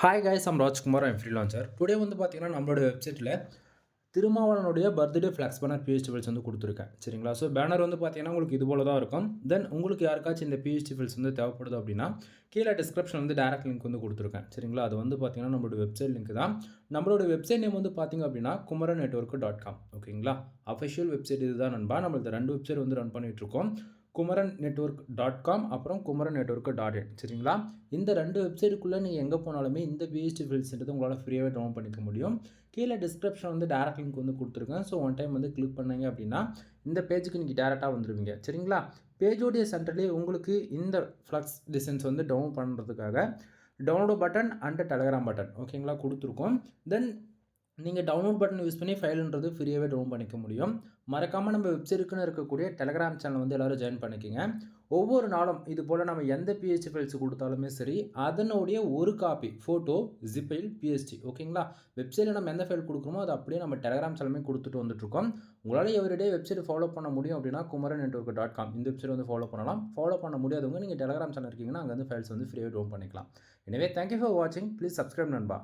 Hi guys am Rajkumar I'm freelancer today வந்து பார்த்தீங்கன்னா நம்மளோட வெப்சைட்டில் திருமாவளனுடைய birthday flex banner PhD files வந்து கொடுத்துருக்கேன். சரிங்களா? ஸோ பேனர் வந்து பார்த்தீங்கன்னா உங்களுக்கு இது போல தான் இருக்கும். தென் உங்களுக்கு யாருக்காச்சும் இந்த பிஹெச்டி ஃபில்ஸ் வந்து தேவைப்படுது அப்படின்னா கீழே டிஸ்கிரிப்ஷன் வந்து டேரக்ட் லிங்க் வந்து கொடுத்துருக்கேன். சரிங்களா? அது வந்து பார்த்தீங்கன்னா நம்மளோட வெப்சைட் லிங்க் தான். நம்மளோட வெப்சைட் நேம் வந்து பார்த்தீங்க அப்படின்னா குமரன் நெட்ஒர்க் டாட் காம் ஓகேங்களா அஃபிஷியல் வெப்சைட் இதுதான் நண்பா. நம்மளது ரெண்டு வெப்சைட் வந்து ரன் பண்ணிகிட்ருக்கோம் குமரன் நெட்ஒர்க் டாட் காம் அப்புறம் குமரன் நெட்ஒர்க் டாட் இன் சரிங்களா? இந்த ரெண்டு வெப்சைட்டுக்குள்ளே நீங்கள் எங்கே போனாலுமே இந்த பிஹெச்டி ஃபில்ஸ்ன்றது உங்களால் ஃப்ரீயாகவே டவுன்லோட் பண்ணிக்க முடியும். கீழே டிஸ்கிரிப்ஷன் வந்து டேரக்ட் லிங்க் வந்து கொடுத்துருக்கேன் ஸோ ஒன் டைம் வந்து கிளிக் பண்ணீங்க அப்படின்னா இந்த பேஜுக்கு நீங்கள் டேரெக்டாக வந்துடுவீங்க சரிங்களா? பேஜோடைய சென்டர்லேயே உங்களுக்கு இந்த ஃப்ளக்ஸ் டிசைன்ஸ் வந்து டவுன் பண்ணுறதுக்காக download button and Telegram button ஓகேங்களா கொடுத்துருக்கோம். தென் நீங்கள் டவுன்லோட் பட்டன் யூஸ் பண்ணி ஃபைல்ன்றது ஃப்ரீயாகவே டவுன் பண்ணிக்க முடியும். மறக்காமல் நம்ம வெப்சைட்டுக்குன்னு இருக்கக்கூடிய டெலகிராம் சேனல் வந்து எல்லோரும் ஜாயின் பண்ணிக்கோங்க. ஒவ்வொரு நாளும் இது போல் நம்ம எந்த பிஹெச்டி ஃபைல்ஸ் கொடுத்தாலுமே சரி அதனுடைய ஒரு காப்பி ஃபோட்டோ ஜிப்பைல் பிஎஸ்டி ஓகேங்களா வெப்சைட்டில் நம்ம எந்த ஃபைல் கொடுக்குறோமோ அது அப்படியே நம்ம டெலகிராம் சேனலுமே கொடுத்துட்டு வந்துட்டுருக்கோம். உங்களால் எவரிடே வெப்சைட் ஃபாலோ பண்ண முடியும் அப்படின்னா குமரன் நெட்ஒர்க் டாட் காம் இந்த வெப்சைட் வந்து ஃபாலோ பண்ணலாம். ஃபாலோ பண்ண முடியாதவங்க நீங்கள் டெலகிராம் சேனல் இருக்கீங்கன்னா அங்கே வந்து ஃபைல்ஸ் வந்து ஃப்ரீயாக டவுன் பண்ணிக்கலாம். எனவே தேங்க்யூ ஃபார் வாட்சிங் ப்ளீஸ் சப்ஸ்கிரைப் நண்பா.